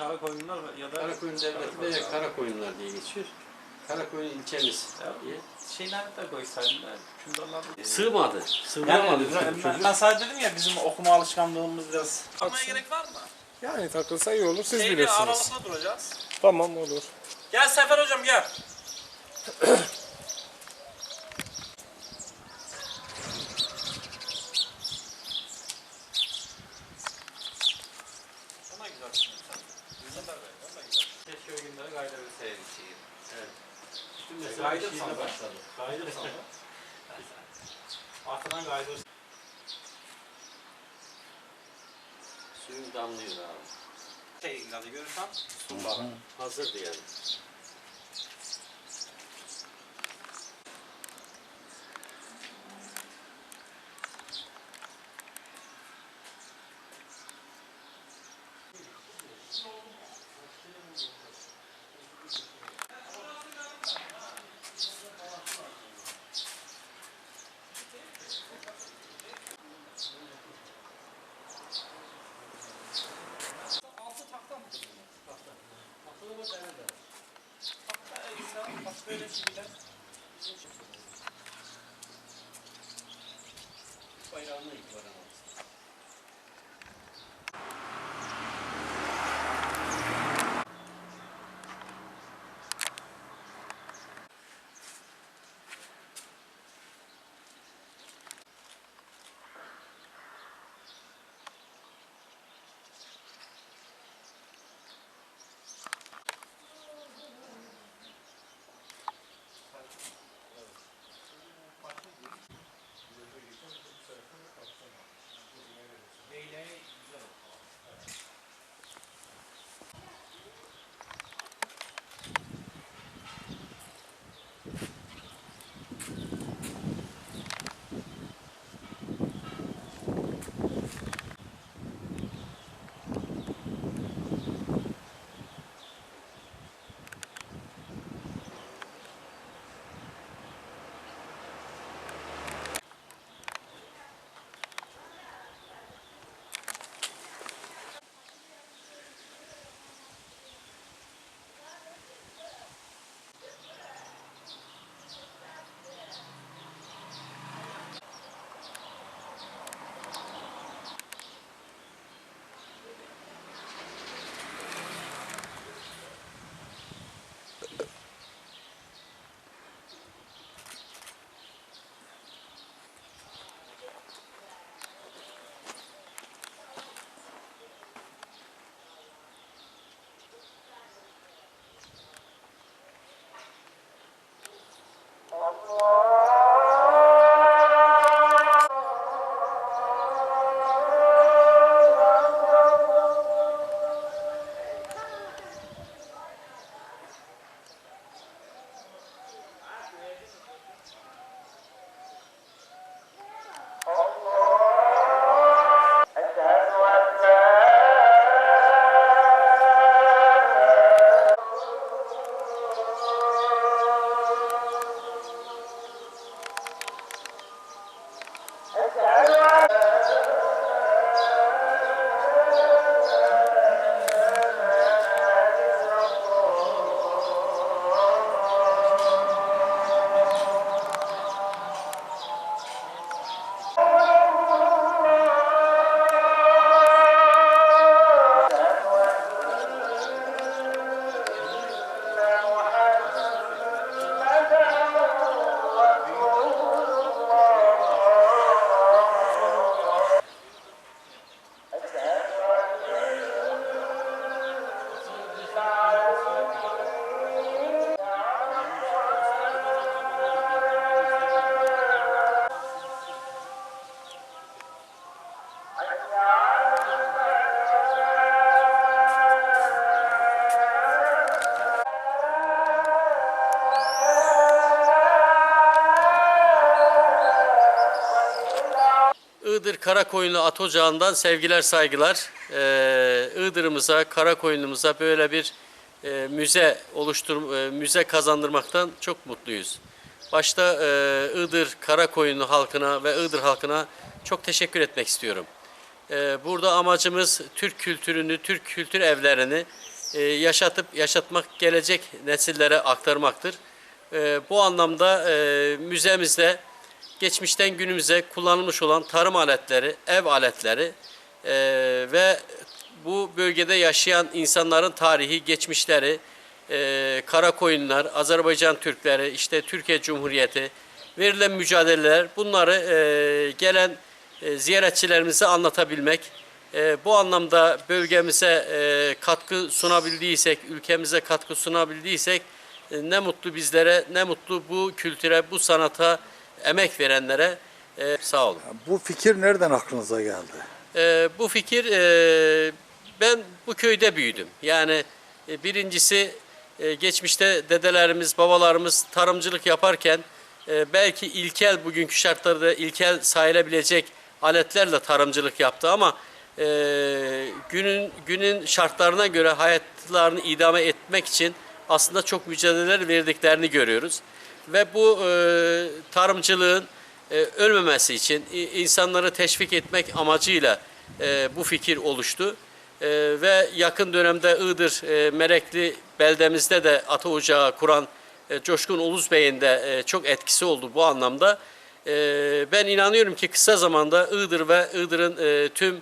Karakoyunlar ya da Karakoyun Devleti veya Karakoyunlar diye geçiyor. Karakoyun ilçemiz diye. şeyler de koysaydın kündarlar. Sığmadı. Yani ben, çocuk. sadece dedim ya bizim okuma alışkanlığımız biraz. Almaya gerek var mı? Yani takılsa iyi olur siz Şeyde bilirsiniz. aralıklı duracağız. Tamam olur. Gel Sefer hocam gel. Suyun damlıyor abi. Şey ilgili görürsen sunlar. Hazırdı yani. 入らない。入ら。Iğdır Karakoyunlu At Ocağı'ndan sevgiler saygılar. Ee, Iğdır'ımıza, Karakoyunlu'muza böyle bir e, müze oluştur, e, müze kazandırmaktan çok mutluyuz. Başta e, Iğdır Karakoyunlu halkına ve Iğdır halkına çok teşekkür etmek istiyorum. E, burada amacımız Türk kültürünü, Türk kültür evlerini e, yaşatıp yaşatmak, gelecek nesillere aktarmaktır. E, bu anlamda e, müzemizde geçmişten günümüze kullanılmış olan tarım aletleri, ev aletleri e, ve bu bölgede yaşayan insanların tarihi, geçmişleri, e, Karakoyunlar, Azerbaycan Türkleri, işte Türkiye Cumhuriyeti, verilen mücadeleler bunları e, gelen e, ziyaretçilerimize anlatabilmek, e, bu anlamda bölgemize e, katkı sunabildiysek, ülkemize katkı sunabildiysek e, ne mutlu bizlere, ne mutlu bu kültüre, bu sanata emek verenlere. E, sağ olun. Bu fikir nereden aklınıza geldi? E, bu fikir e, ben bu köyde büyüdüm. Yani e, birincisi e, geçmişte dedelerimiz, babalarımız tarımcılık yaparken e, belki ilkel bugünkü şartlarda ilkel sayılabilecek aletlerle tarımcılık yaptı ama e, günün günün şartlarına göre hayatlarını idame etmek için aslında çok mücadeleler verdiklerini görüyoruz. Ve bu e, tarımcılığın e, ölmemesi için insanları teşvik etmek amacıyla e, bu fikir oluştu. E, ve yakın dönemde Iğdır e, Merekli beldemizde de ata ocağı kuran e, Coşkun Uluz Bey'in de e, çok etkisi oldu bu anlamda. E, ben inanıyorum ki kısa zamanda Iğdır ve Iğdır'ın e, tüm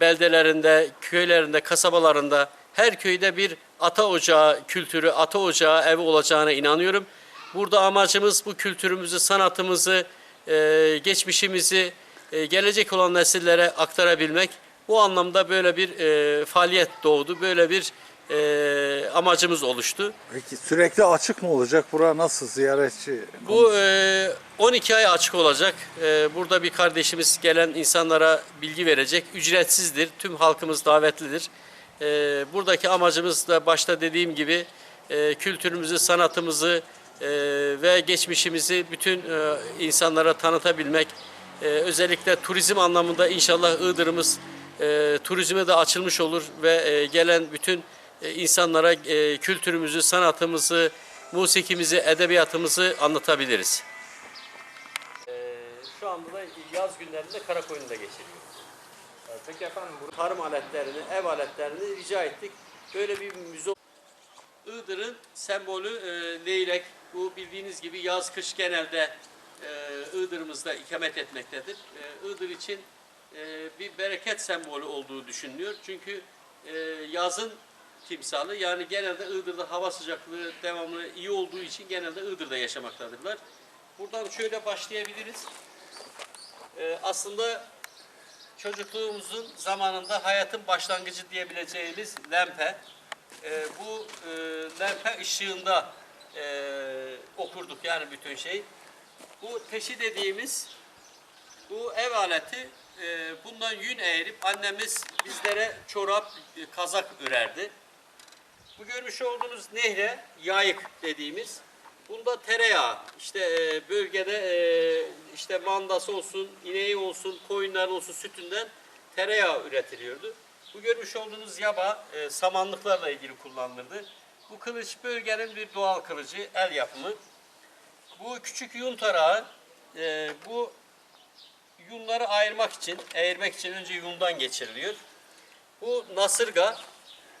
beldelerinde, köylerinde, kasabalarında her köyde bir ata ocağı kültürü, ata ocağı evi olacağına inanıyorum. Burada amacımız bu kültürümüzü, sanatımızı, e, geçmişimizi e, gelecek olan nesillere aktarabilmek. Bu anlamda böyle bir e, faaliyet doğdu, böyle bir e, amacımız oluştu. Peki sürekli açık mı olacak? Bura nasıl ziyaretçi? Bu e, 12 ay açık olacak. E, burada bir kardeşimiz gelen insanlara bilgi verecek. Ücretsizdir. Tüm halkımız davetlidir. E, buradaki amacımız da başta dediğim gibi e, kültürümüzü, sanatımızı e, ve geçmişimizi bütün e, insanlara tanıtabilmek. E, özellikle turizm anlamında inşallah Iğdır'ımız e, turizme de açılmış olur ve e, gelen bütün e, insanlara e, kültürümüzü, sanatımızı, musikimizi, edebiyatımızı anlatabiliriz. E, şu anda da yaz günlerinde Karakoyun'da geçiriyoruz. Peki efendim bu Tarım aletlerini, ev aletlerini rica ettik. Böyle bir müze Iğdır'ın sembolü e, leylek. Bu bildiğiniz gibi yaz kış genelde e, Iğdır'ımızda ikamet etmektedir. E, Iğdır için e, bir bereket sembolü olduğu düşünülüyor. Çünkü e, yazın timsalı yani genelde Iğdır'da hava sıcaklığı devamlı iyi olduğu için genelde Iğdır'da yaşamaktadırlar. Buradan şöyle başlayabiliriz. E, aslında çocukluğumuzun zamanında hayatın başlangıcı diyebileceğimiz lempe. Ee, bu e, lempe ışığında e, okurduk yani bütün şey. Bu teşi dediğimiz bu ev aleti e, bundan yün eğirip annemiz bizlere çorap, e, kazak örerdi. Bu görmüş olduğunuz nehre yayık dediğimiz. Bunda tereyağı işte e, bölgede e, işte mandası olsun, ineği olsun, koyunlar olsun sütünden tereyağı üretiliyordu. Bu görmüş olduğunuz yaba e, samanlıklarla ilgili kullanılırdı. Bu kılıç bölgenin bir doğal kılıcı, el yapımı. Bu küçük yun tarağı e, bu yunları ayırmak için, eğirmek için önce yundan geçiriliyor. Bu nasırga.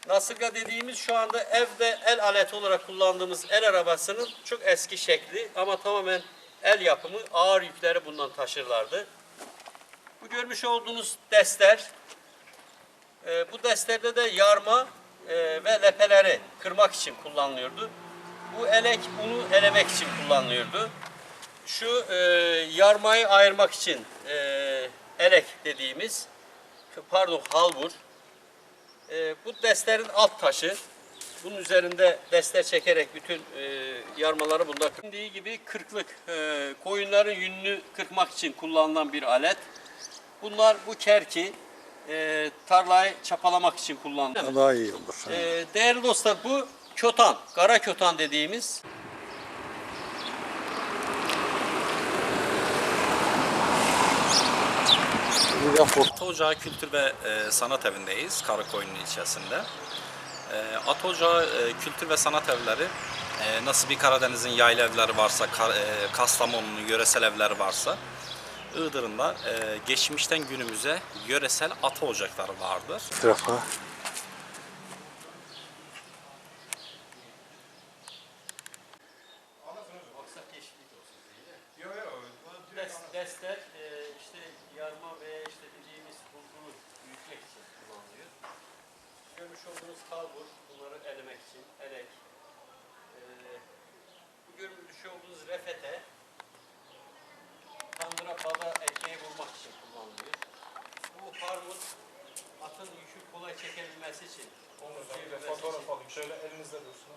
Nasırga dediğimiz şu anda evde el aleti olarak kullandığımız el arabasının çok eski şekli ama tamamen el yapımı ağır yükleri bundan taşırlardı. Bu görmüş olduğunuz dester, e, bu desterde de yarma e, ve lepeleri kırmak için kullanılıyordu. Bu elek unu elemek için kullanılıyordu. Şu e, yarmayı ayırmak için e, elek dediğimiz, pardon halbur, e, bu desterin alt taşı. Bunun üzerinde deste çekerek bütün e, yarmaları bunda Dediği gibi kırklık. E, koyunların yününü kırkmak için kullanılan bir alet. Bunlar bu kerki. E, tarlayı çapalamak için kullanılan. Daha iyi olur. E, değerli dostlar bu kötan, kara kötan dediğimiz. Ata Ocağı Kültür ve e, Sanat Evi'ndeyiz Karakoyun ilçesinde. E, Ata Ocağı e, Kültür ve Sanat Evleri e, nasıl bir Karadeniz'in yayla evleri varsa, Kar, e, Kastamonu'nun yöresel evleri varsa Iğdır'ın da e, geçmişten günümüze yöresel ata ocakları vardır. Tarafa. Destek e, işte yarma veya işte dediğimiz bulguru büyütmek için kullanılıyor. Görmüş olduğunuz kalbur bunları elemek için elek. E, bu görmüş olduğunuz refete tandıra fazla ekmeği vurmak için kullanılıyor. Bu harmut atın yükü kolay çekebilmesi için. Bir de fotoğraf alayım. Şöyle elinizde dursun.